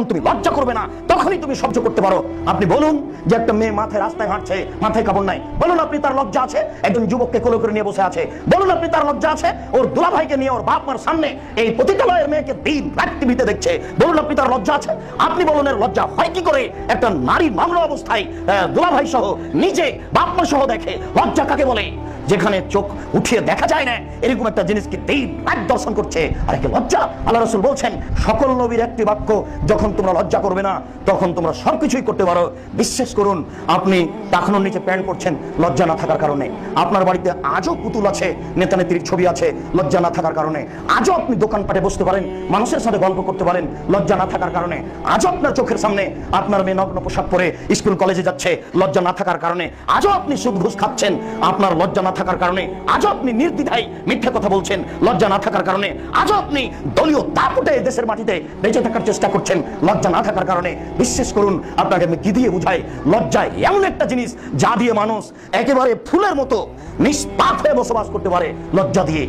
যখন তুমি লজ্জা করবে না তখনই তুমি সহ্য করতে পারো। আপনি বলুন যে একটা মেয়ে মাথায় রাস্তায় হাঁটছে মাথায় কাপড় নাই। বলুন আপনি তার লজ্জা আছে? একজন যুবককে কোলে করে নিয়ে বসে আছে। বলুন আপনি তার লজ্জা আছে? ওর দুলাভাইকে নিয়ে ওর বাপ মার সামনে এই পতিতালয়ের মেয়েকে দিন রাত টিভিতে দেখছে। বলুন আপনি তার লজ্জা আছে? আপনি বলুন এর লজ্জা হয় কি করে? একটা নারী নগ্ন অবস্থায় আহ, দুলাভাই সহ নিজে বাপ মা সহ দেখে। লজ্জা কাকে বলে? যেখানে চোখ উঠিয়ে দেখা যায় না, এরকম একটা জিনিসকে দিন রাত দর্শন করছে। আর একে লজ্জা। আল্লাহ রসুল বলছেন, সকল নবীর একটি বাক্য, যখন তোমরা লজ্জা করবে না, তখন তোমরা সবকিছুই করতে পারো। বিশ্বাস করুন, আপনি টাকানোর নিচে প্যান্ট পরছেন, লজ্জা না থাকার কারণে। আপনার বাড়িতে আজও পুতুল আছে নেতা নেত্রীর ছবি আছে, লজ্জা না থাকার কারণে। আজও আপনি দোকানপাটে বসতে পারেন, মানুষের সাথে গল্প করতে পারেন, লজ্জা না থাকার কারণে। আজও আপনার চোখের সামনে আপনার মেয়ে নগ্ন পোশাক পরে স্কুল কলেজে যাচ্ছে, লজ্জা না থাকার কারণে। আজও আপনি সুদ ঘুষ খাচ্ছেন, আপনার লজ্জা না থাকার কারণে আজও আপনি নির্দ্বিধায় মিথ্যা কথা বলছেন, লজ্জা না থাকার কারণে আজও আপনি দলীয় দাপুটে দেশের মাটিতে বেঁচে থাকার চেষ্টা করছেন, লজ্জা না থাকার কারণে। বিশ্বাস করুন, আপনাকে আমি কি দিয়ে বুঝাই? লজ্জা এমন একটা জিনিস যা দিয়ে মানুষ একেবারে ফুলের মতো নিষ্পাপ হয়ে বসবাস করতে পারে, লজ্জা দিয়ে।